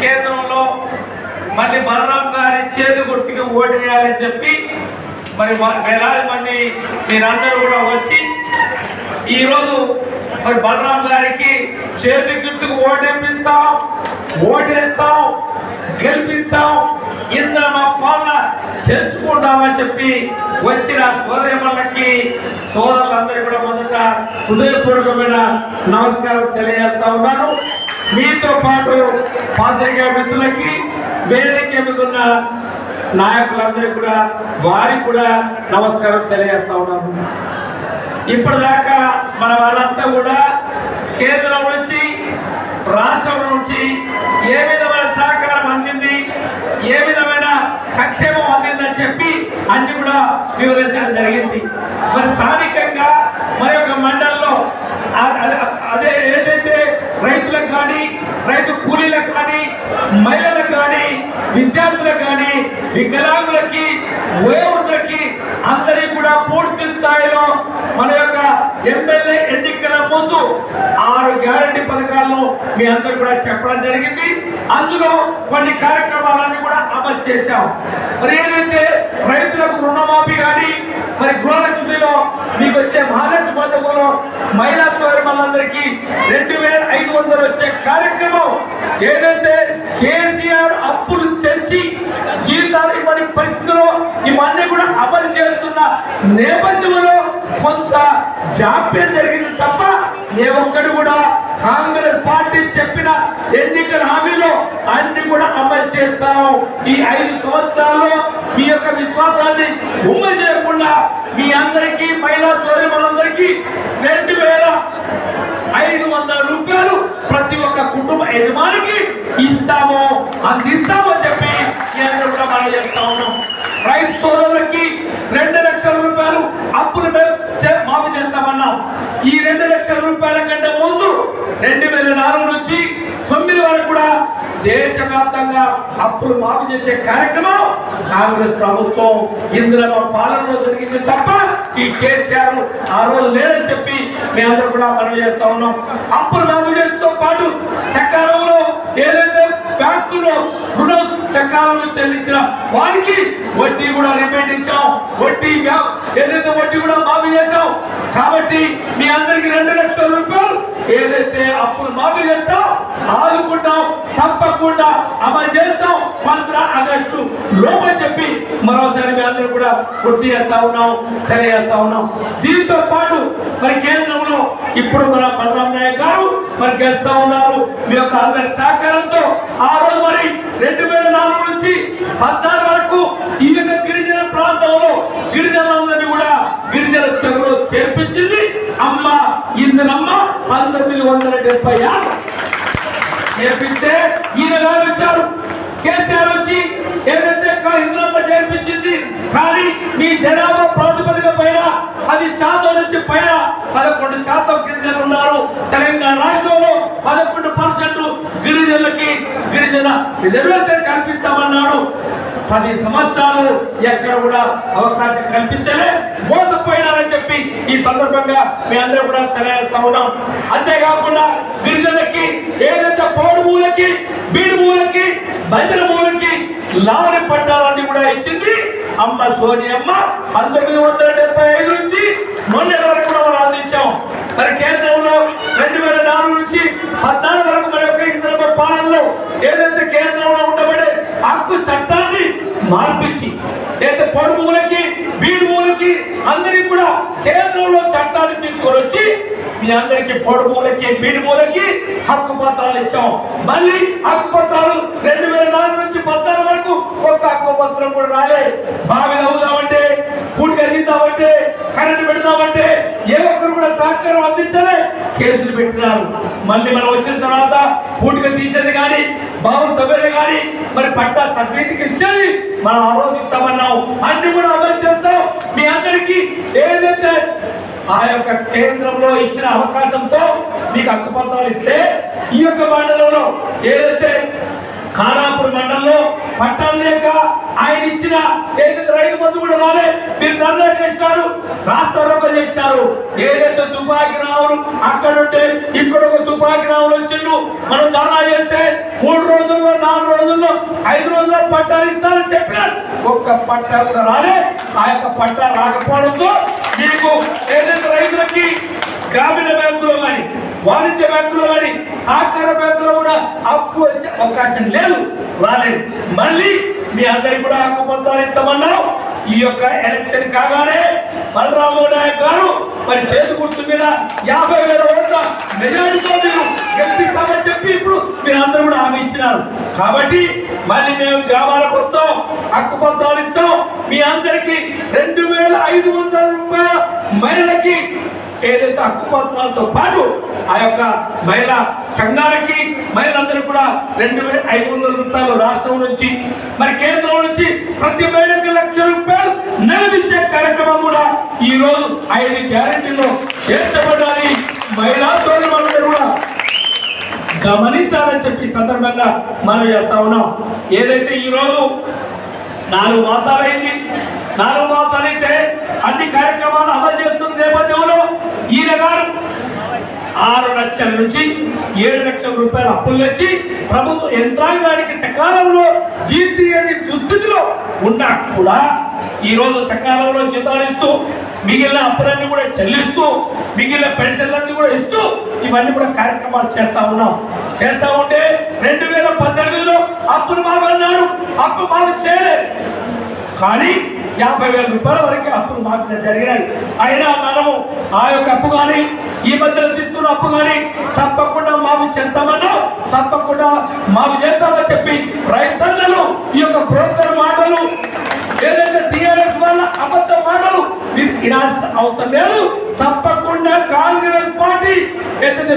కేంద్రంలో మళ్ళీ బలరాం గారి చేతి గుర్తుకి ఓటేయాలని చెప్పి మరి వ- వేలాది మంది మీరందరూ కూడా వచ్చి ఈరోజు మరి బలరాం గారికి చేతి గుర్తుకు ఓటేపిస్తాం ఓటేస్తాం గెలిపిస్తాం ఇందులో మా పాలన తెచ్చుకుంటామని చెప్పి వచ్చిన సోదరిమల్లకి సోదరులందరూ కూడా మొదట హృదయపూర్వకమైన నమస్కారం తెలియజేస్తా ఉన్నాను. మీతో పాటు పాత్రికా మిత్రులకి వేదిక మీద ఉన్న నాయకులందరికీ కూడా వారికి కూడా నమస్కారం తెలియజేస్తా ఉన్నాను. ఇప్పటిదాకా మన వాళ్ళంతా కూడా కేంద్రం నుంచి రాష్ట్రం నుంచి ఏ విధమైన సహకారం అందింది ఏ విధమైన సంక్షేమం అందిందని చెప్పి అన్ని కూడా వివరించడం జరిగింది. మరి స్థానికంగా మరి యొక్క మండలం అదే ఏదైతే రైతులకు కానీ రైతు కూలీలకు కానీ మహిళలకు కానీ విద్యార్థులకు కానీ వికలాంగులకి వయోవృద్ధులకి అందరికీ కూడా పూర్తి స్థాయిలో మన యొక్క ఎమ్మెల్యే ఎన్నికల ముందు ఆరు గ్యారంటీ పథకాలను మీ అందరు కూడా చెప్పడం జరిగింది. అందులో కొన్ని కార్యక్రమాలన్నీ కూడా అమలు చేశాం. మరి ఏదైతే రైతులకు రుణమాఫీ కానీ మరి గృహలక్ష్మిలో మీకు వచ్చే మహాలక్ష్మి పథకంలో మహిళా సోదరులందరికీ రెండు వేల ఐదు వందలు వచ్చే కార్యక్రమం ఏదైతే కేసీఆర్ అప్పులు తెచ్చి జీతాలు ఇవ్వని పరిస్థితుల్లో ఇవన్నీ కూడా అమలు చేస్తున్న నేపథ్యంలో కొంత జాప్యం జరిగింది తప్ప ఏ ఒక్కడు కూడా కాంగ్రెస్ పార్టీ చెప్పిన ఎన్నికల హామీ అన్ని కూడా అమలు చేస్తాం. ఈ ఐదు సంవత్సరాల్లో మీ యొక్క విశ్వాసాన్ని ఉమ్మడి చేయకుండా మీ అందరికీ మహిళా సోదరి మనందరికీ రెండు వేల ఐదు వందల రూపాయలు ప్రతి ఒక్క కుటుంబ యజమానికి ఇస్తాము. అందిస్తామో చెప్పి నేను కూడా మనం చేస్తా ఉన్నాం. రైతు సోదరులకి రెండు లక్షల రూపాయలు అప్పులు మేము మాఫీ చేస్తామన్నాం. ఈ రెండు లక్షల రూపాయల కంటే ముందు రెండు వేల నాలుగు నుంచి తొమ్మిది వరకు కూడా దేశవ్యాప్తంగా అప్పులు మాఫీ చేసే కార్యక్రమం కాంగ్రెస్ ప్రభుత్వం ఇందులో పాలనలో జరిగింది తప్ప ఈ కేసీఆర్ ఆ రోజు లేదని చెప్పి మేమందరూ కూడా మనం చేస్తా ఉన్నాం. అప్పులు మాఫీ చేస్తూ పాటు సకాలంలో ఏదైతే బ్యాంకులో రుణం సకాలంలో చెల్లించిన వారికి వడ్డీ కూడా రిపేట్ ఇచ్చాం. వడ్డీ ఏదైతే వడ్డీ కూడా మాఫీ చేశాం. కాబట్టి మీ అందరికి రెండు లక్షల రూపాయలు ఏదైతే అప్పులు మాఫీ చేస్తాం ఆదుకుంటాం తప్పకుండా అమలు చేస్తాం పంద్ర ఆగస్టు లోపని చెప్పి మరోసారి మీ అందరూ కూడా గుర్తు చేస్తా ఉన్నాం తెలియజేస్తా ఉన్నాం. దీంతో పాటు మరి కేంద్రంలో ఇప్పుడు మన బలరాం నాయక్ గారు మరి గెలుస్తా ఉన్నారు. మీ యొక్క అందరి సహకారంతో ఆ రోజు మరి రెండు వేల నాలుగు నుంచి పద్నాలుగు వరకు ఈ యొక్క గిరిజన ప్రాంతంలో గిరిజన పంతొమ్మిది వందల డెబ్బై ఆరు చేర్పిస్తే ఈయన గారు వచ్చారు. కేసీఆర్ వచ్చి ఏదంటే ఇంద్రమ్మ చేర్పించింది కానీ మీ జనాభా ప్రాతిపదిక పైన పది శాతం నుంచి పైన పదకొండు శాతం గిరిజనులు ఉన్నారు. తెలంగాణ రాష్ట్రంలో పదకొండు పర్సెంట్ గిరిజనులకి గిరిజన రిజర్వేషన్ కల్పిస్తామన్నారు పది సంవత్సరాలు ఎక్కడ కూడా అవకాశం కల్పించలే. మోసపోయినారు ఈ సందర్భంగా మీ అందరూ కూడా తెలియజేస్తా ఉన్నాం. అంతేకాకుండా గిరిజనులకి ఏదైతే పౌడు మూలకి బీడు మూలకి బంధుల మూలకి లావణి పట్టాలన్నీ కూడా ఇచ్చింది. అమ్మ సోనియమ్మ పంతొమ్మిది వందల డెబ్బై ఐదు నుంచి మొన్న వరకు కూడా మనం అందించాం. మరి కేంద్రంలో రెండు వేల నాలుగు నుంచి పద్నాలుగు వరకు మరి యొక్క ఇంద్రమ్మ పాలనలో ఏదైతే కేంద్రంలో ఉండబడే హక్కు చట్టాన్ని మార్పించి ఏదైతే పొడుగు మూలకి బీడు మూలకి అందరికి కూడా కేంద్రంలో చట్టాన్ని తీసుకొని వచ్చి మీ అందరికి పొడుగు మూలకి బీడు మూలకి హక్కు పత్రాలు ఇచ్చాం. మళ్ళీ హక్కు పత్రాలు రెండు వేల నాలుగు నుంచి పద్నాలుగు వరకు ఒక్క హక్కు పత్రం కూడా రాలే. బావి నవ్వుదామంటే పూట కలిగిద్దామంటే కరెంట్ పెడదామంటే ఏ ఒక్కరు కూడా సహకారం అందించలే. కేసులు పెట్టినారు. మళ్ళీ మనం వచ్చిన తర్వాత పూటిగా తీసేది కానీ బావులు తవ్వేది కానీ మరి పట్టా సర్టిఫికెట్ ఇచ్చేది మనం ఆలోచిస్తామన్నాం అన్ని కూడా అమలు చేస్తాం మీ అందరికీ ఏదైతే ఆ యొక్క కేంద్రంలో ఇచ్చిన అవకాశంతో మీకు హక్కుపత్రాలు ఇస్తే ఈ యొక్క మండలంలో ఏదైతే ఖానాపూర్ మండలంలో పట్టాలు లేక ఆయన ఇచ్చిన ఏదైతే రైతు మందు కూడా రాలే మీరు ధర్నా చేస్తారు రాష్ట్ర రోగం చేస్తారు. ఏదైతే తుపాకీ రావులు అక్కడుంటే ఇక్కడ ఒక తుపాకీ రావులు వచ్చిండు మనం ధర్నా చేస్తే ఐదు రోజుల పట్టాలు ఇస్తారని చెప్పినారు. ఒక్క పట్టా కూడా రాలే. ఆ యొక్క పట్టా రాకపోవడంతో మీకు ఏదైతే రైతులకి గ్రామీణ బ్యాంకులో కానీ వాణిజ్య బ్యాంకులో కానీ సహకార బ్యాంకులో కూడా అప్పు వచ్చే అవకాశం లేదు రాలేదు. మళ్ళీ మీ అందరికి కూడా హక్కు పత్రాలు ఇస్తామన్నాం. ఈ యొక్క ఎలక్షన్ కాగానే బలరాము నాయక్ గారు మరి చేతి గుర్తు మీద యాభై వేల ఓట్ల మెజారిటీతో మీరు గెలిపిస్తామని చెప్పి ఇప్పుడు మీరు అందరూ కూడా హామీ ఇచ్చినారు. కాబట్టి మళ్ళీ మేము గ్రామాలకు వస్తాం హక్కు పత్రాలు ఇస్తాం. మీ అందరికి రెండు వేల ఐదు వందల రూపాయల మహిళలకి ఏదైతే హక్కు పత్రాలతో పాటు ఆ యొక్క మహిళా సంఘాలకి మహిళలందరూ కూడా రెండు వేల ఐదు వందల రూపాయలు రాష్ట్రం నుంచి మరి కేంద్రం నుంచి ప్రతి మహిళకి లక్ష రూపాయలు నెలవిచ్చే కార్యక్రమం కూడా ఈ రోజు ఐదు గ్యారెంటీలో చేర్చబడాలి మహిళా సోదరులందరూ కూడా గమనించాలని చెప్పి సందర్భంగా మనం చేస్తా ఉన్నాం. ఏదైతే ఈ రోజు నాలుగు మాసాలైంది నాలుగు మాసాలైతే అన్ని కార్యక్రమాలు అమలు చేస్తున్న నేపథ్యంలో ఈయన గారు ఆరు లక్షల నుంచి ఏడు లక్షల రూపాయల అప్పులు తెచ్చి ప్రభుత్వ యంత్రాంగానికి సకాలంలో జీతీ అనే దుస్థితిలో ఉన్నా కూడా ఈ రోజు సకాలంలో జీతాలు ఇస్తూ మిగిలిన అప్పులన్నీ కూడా చెల్లిస్తూ మిగిలిన పెన్షన్లన్నీ కూడా ఇస్తూ ఇవన్నీ కూడా కార్యక్రమాలు చేస్తా ఉన్నాం. చేస్తా ఉంటే రెండు వేల పద్దెనిమిదిలో అప్పులు మాకు అన్నారు అప్పు మాకు చేయలే. కానీ యాభై వేల రూపాయల వరకు అప్పులు మాకు జరిగినాయి. అయినా మనము ఆ యొక్క అప్పు కానీ ఈ మధ్యలో తీసుకున్న అప్పు కానీ తప్పకుండా మాకు చేస్తామన్నా తప్పకుండా మాకు చేస్తామని చెప్పి రైతన్నలు ఈ యొక్క బ్రోకర్ మాటలు ఏదైతే టీఆర్ఎస్ వల్ల అబద్ధ మాటలు మీరు వినాల్సిన అవసరం లేదు. తప్పకుండా కాంగ్రెస్ పార్టీ ఏదైతే